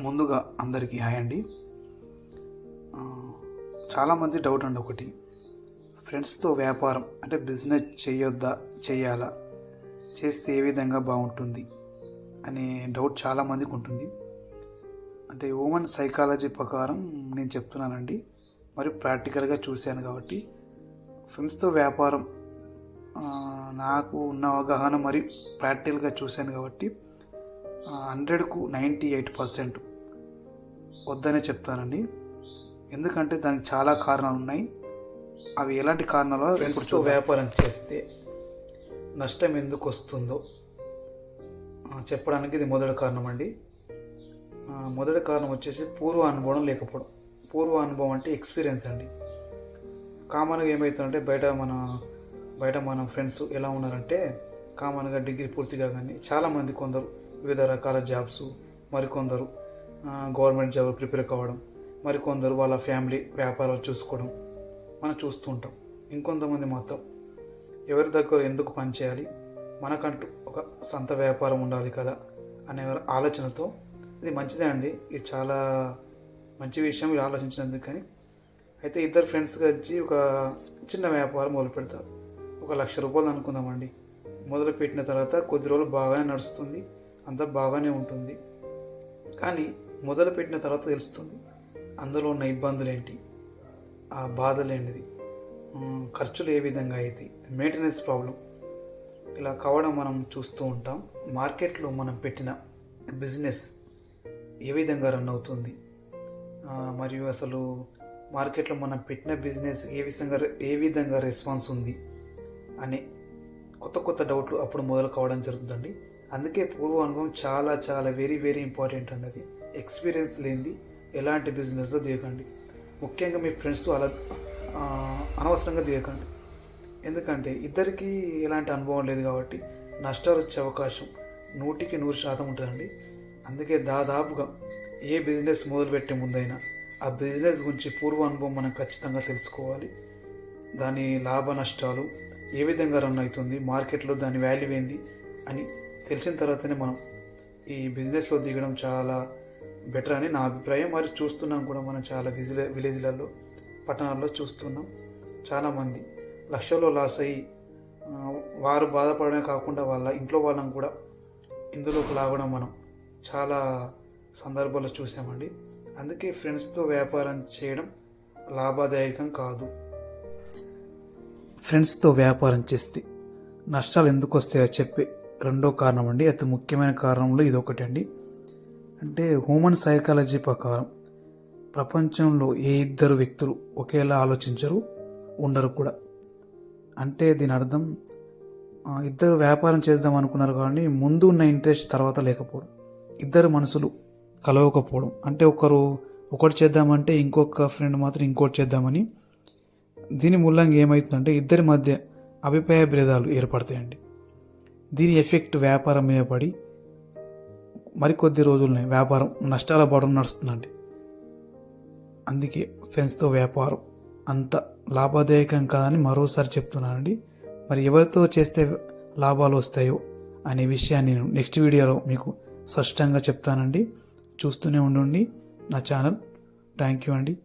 ముందుగా అందరికీ హాయ్ అండి. చాలామంది డౌట్ అండి ఒకటి. ఫ్రెండ్స్తో వ్యాపారం అంటే బిజినెస్ చేయొద్దా చేయాలా చేస్తే ఏ విధంగా బాగుంటుంది అనే డౌట్ చాలామందికి ఉంటుంది. అంటే ఉమెన్ సైకాలజీ ప్రకారం నేను చెప్తున్నానండి. మరి ప్రాక్టికల్గా చూశాను కాబట్టి. ఫ్రెండ్స్తో వ్యాపారం నాకు ఉన్న అవగాహన మరి ప్రాక్టికల్గా చూశాను కాబట్టి హండ్రెడ్కు నైంటీ ఎయిట్ పర్సెంట్ వద్దనే చెప్తానండి. ఎందుకంటే దానికి చాలా కారణాలు ఉన్నాయి అవి ఎలాంటి కారణాలు ఫ్రెండ్స్తో వ్యాపారం చేస్తే నష్టం ఎందుకు వస్తుందో చెప్పడానికి ఇది మొదటి కారణం అండి మొదటి కారణం వచ్చేసి పూర్వ అనుభవం లేకపోవడం. పూర్వ అనుభవం అంటే ఎక్స్పీరియన్స్ అండి. కామన్గా ఏమవుతుందంటే బయట మన బయట మన ఫ్రెండ్స్ ఎలా ఉన్నారంటే కామన్గా డిగ్రీ పూర్తిగా కానీ చాలామంది కొందరు వివిధ రకాల జాబ్స్ మరికొందరు గవర్నమెంట్ జాబ్ ప్రిపేర్ కావడం మరికొందరు వాళ్ళ ఫ్యామిలీ వ్యాపారాలు చూసుకోవడం మనం చూస్తూ ఉంటాం. ఇంకొంతమంది మాత్రం ఎవరి దగ్గర ఎందుకు పనిచేయాలి మనకంటూ ఒక సొంత వ్యాపారం ఉండాలి కదా అనే ఆలోచనతో ఇది మంచిదే అండి ఇది చాలా మంచి విషయం ఇది ఆలోచించినందుకు కానీ. అయితే ఇద్దరు ఫ్రెండ్స్ వచ్చి ఒక చిన్న వ్యాపారం మొదలు పెడతారు. ఒక లక్ష రూపాయలు అనుకుందామండి. మొదలు పెట్టిన తర్వాత కొద్ది రోజులు బాగానే నడుస్తుంది. అంతా బాగానే ఉంటుంది. కానీ మొదలుపెట్టిన తర్వాత తెలుస్తుంది. అందులో ఉన్న ఇబ్బందులు ఏంటి ఆ బాధలు ఏంటిది ఖర్చులు ఏ విధంగా అయితే? మెయింటెనెన్స్ ప్రాబ్లం ఇలా కావడం మనం చూస్తూ ఉంటాం. మార్కెట్లో మనం పెట్టిన బిజినెస్ ఏ విధంగా రన్ అవుతుంది? మరియు అసలు మార్కెట్లో మనం పెట్టిన బిజినెస్ ఏ విధంగా ఏ విధంగా రెస్పాన్స్ ఉంది? అనే కొత్త కొత్త డౌట్లు అప్పుడు మొదలు కావడం జరుగుతుందండి. అందుకే పూర్వ అనుభవం చాలా చాలా వెరీ వెరీ ఇంపార్టెంట్ అన్నది. ఎక్స్పీరియన్స్ లేనిది ఎలాంటి బిజినెస్లో దిగకండి. ముఖ్యంగా మీ ఫ్రెండ్స్తో అలా అనవసరంగా దిగకండి. ఎందుకంటే ఇద్దరికీ ఎలాంటి అనుభవం లేదు కాబట్టి నష్టాలు వచ్చే అవకాశం నూటికి నూరు శాతం ఉంటుందండి. అందుకే దాదాపుగా ఏ బిజినెస్ మొదలుపెట్టే ముందైనా ఆ బిజినెస్ గురించి పూర్వ అనుభవం మనం ఖచ్చితంగా తెలుసుకోవాలి. దాని లాభ నష్టాలు ఏ విధంగా రన్ అవుతుంది మార్కెట్లో దాని వాల్యూ ఏంది అని తెలిసిన తర్వాతనే మనం ఈ బిజినెస్లో దిగడం చాలా బెటర్ అని నా అభిప్రాయం. మరి చూస్తున్నాం కూడా మనం చాలా విజిల విలేజ్లలో పట్టణాల్లో చూస్తున్నాం. చాలామంది లక్షల్లో లాస్ అయ్యి వారు బాధపడమే కాకుండా వాళ్ళ ఇంట్లో వాళ్ళని కూడా ఇందులోకి లాగడం మనం చాలా సందర్భాల్లో చూసామండి. అందుకే ఫ్రెండ్స్తో వ్యాపారం చేయడం లాభదాయకం కాదు. ఫ్రెండ్స్తో వ్యాపారం చేస్తే నష్టాలు ఎందుకు వస్తాయో చెప్పే రెండో కారణం అండి అతి ముఖ్యమైన కారణంలో ఇది ఒకటి అండి అంటే హ్యూమన్ సైకాలజీ ప్రకారం ప్రపంచంలో ఏ ఇద్దరు వ్యక్తులు ఒకేలా ఆలోచించరు ఉండరు కూడా. అంటే దీని అర్థం ఇద్దరు వ్యాపారం చేద్దాం అనుకున్నారు కానీ ముందు ఉన్న ఇంట్రెస్ట్ తర్వాత లేకపోవడం ఇద్దరు మనసులు కలవకపోవడం. అంటే ఒకరు ఒకటి చేద్దామంటే ఇంకొక ఫ్రెండ్ మాత్రం ఇంకోటి చేద్దామని దీని మూలంగా ఏమవుతుందంటే ఇద్దరి మధ్య అభిప్రాయ భేదాలు ఏర్పడతాయండి. దీని ఎఫెక్ట్ వ్యాపారం మీద పడి మరికొద్ది రోజులనే వ్యాపారం నష్టాల పడడం నడుస్తుందండి. అందుకే ఫ్రెండ్స్తో వ్యాపారం అంత లాభదాయకం కాదని మరోసారి చెప్తున్నానండి. మరి ఎవరితో చేస్తే లాభాలు వస్తాయో అనే విషయాన్ని నేను నెక్స్ట్ వీడియోలో మీకు స్పష్టంగా చెప్తానండి. చూస్తూనే ఉండండి. నా ఛానల్ థ్యాంక్ యూ అండి.